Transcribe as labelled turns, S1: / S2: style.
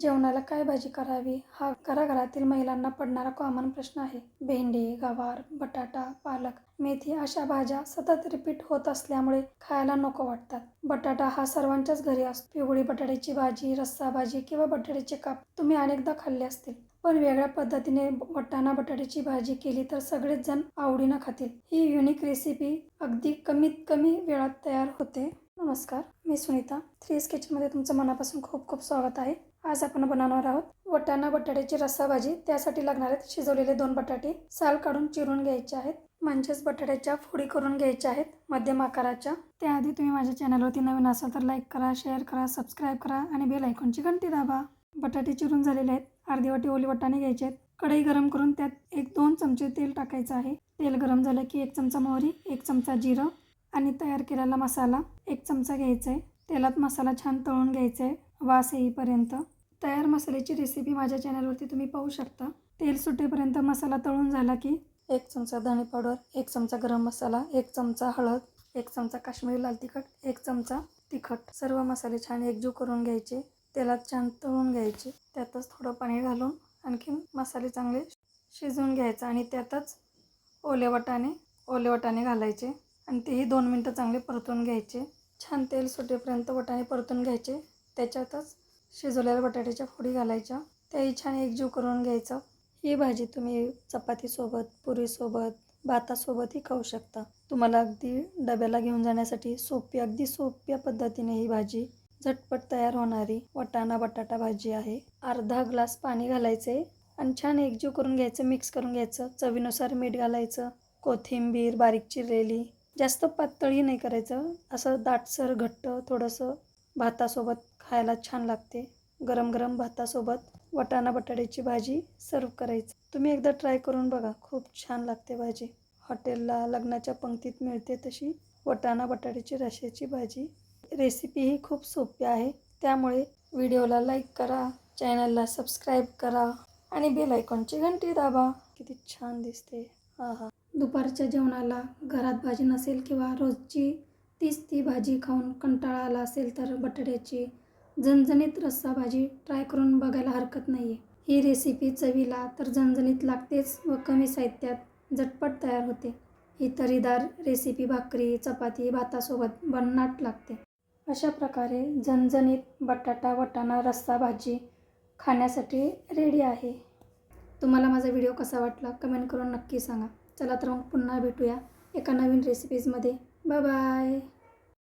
S1: जेवणाला काय भाजी करावी? हा घराघरातील महिलांना पडणारा कॉमन प्रश्न आहे. भेंडी गवार बटाटा पालक मेथी अशा भाज्या सतत रिपीट होत असल्यामुळे खायला नको वाटतात. बटाटा हा सर्वांच्याच घरी असतो. पिवळी बटाट्याची भाजी रस्सा भाजी किंवा बटाट्याचे काप तुम्ही अनेकदा खाल्ले असतील. पण वेगळ्या पद्धतीने वटाणा बटाट्याची भाजी केली तर सगळेच जण आवडीनं खातील. ही युनिक रेसिपी अगदी कमीत कमी वेळात तयार होते. नमस्कार मी सुनीता. थ्री स्केचमध्ये तुमचं मनापासून खूप खूप स्वागत आहे. आज आपण बनवणार आहोत वटाणा बटाट्याची रस्सा भाजी. त्यासाठी लागणार आहेत शिजवलेले दोन बटाटे. साल काढून चिरून घ्यायचे आहेत. म्हणजेच बटाट्याच्या फोडी करून घ्यायच्या आहेत मध्यम आकाराच्या. त्याआधी तुम्ही माझ्या चॅनलवरती नवीन असाल तर लाईक करा शेअर करा सबस्क्राईब करा आणि बेल आयकॉनची घंटी दाबा. बटाटे चिरून झालेले आहेत. अर्धी वाटी ओली वटाणे घ्यायचे आहेत. कढई गरम करून त्यात एक दोन चमचे तेल टाकायचं आहे. तेल गरम झालं की एक चमचा मोहरी एक चमचा जिरं आणि तयार केलेला मसाला एक चमचा घ्यायचा आहे. तेलात मसाला छान तळून घ्यायचा आहे. वास येईपर्यंत. तयार मसाल्याची रेसिपी माझ्या चॅनलवरती तुम्ही पाहू शकता. तेल सुटेपर्यंत मसाला तळून झाला की एक चमचा धणे पावडर एक चमचा गरम मसाला एक चमचा हळद एक चमचा काश्मीरी लाल तिखट एक चमचा तिखट. सर्व मसाले छान एकजीव करून घ्यायचे. तेलात छान तळून घ्यायचे. त्यातच थोडं पाणी घालून आणखीन मसाले चांगले शिजवून घ्यायचं आणि त्यातच ओले वाटाणे ओले वाटाणे घालायचे आणि तेही दोन मिनटं चांगले परतून घ्यायचे. छान तेल सुटेपर्यंत वटाणे परतून घ्यायचे. त्याच्यातच शिजवलेल्या बटाट्याच्या फोडी घालायच्या. त्याही छान एकजीव करून घ्यायचं. ही भाजी तुम्ही चपातीसोबत पुरीसोबत भातासोबतही खाऊ शकता. तुम्हाला अगदी डब्याला घेऊन जाण्यासाठी सोपी अगदी सोप्या पद्धतीने ही भाजी झटपट तयार होणारी वाटाणा बटाटा भाजी आहे. अर्धा ग्लास पाणी घालायचे आणि छान एकजीव करून घ्यायचं मिक्स करून घ्यायचं. चवीनुसार मीठ घालायचं कोथिंबीर बारीक चिरलेली. जास्त पातळी नाही करायचं. असं दाटसर घट्ट थोडंसं भातासोबत खायला छान लागते. गरम गरम भातासोबत वटाणा बटाट्याची भाजी सर्व करायची. तुम्ही एकदा ट्राय करून बघा खूप छान लागते भाजी. हॉटेलला लग्नाच्या पंक्तीत मिळते तशी वटाणा बटाट्याची रश्याची भाजी. रेसिपी ही खूप सोपी आहे त्यामुळे व्हिडिओला लाईक करा चॅनलला सबस्क्राईब करा आणि बेल आयकॉनची घंटी दाबा. किती छान दिसते. हा हा दुपारच्या जेवणाला घरात भाजी नसेल किंवा रोजची तीच ती भाजी खाऊन कंटाळा आला असेल तर बटाट्याची झणझणीत रस्सा भाजी ट्राय करून बघायला हरकत नाही आहे ही रेसिपी चवीला तर झणझणीत लागतेच व कमी साहित्यात झटपट तयार होते. ही तरीदार रेसिपी भाकरी चपाती भातासोबत भन्नाट लागते. अशा प्रकारे झणझणीत बटाटा वटाणा रस्सा भाजी खाण्यासाठी रेडी आहे. तुम्हाला माझा व्हिडिओ कसा वाटला? कमेंट करून नक्की सांगा. चला तर मग पुन्हा भेटूया एका नवीन रेसिपीजमध्ये Bye bye.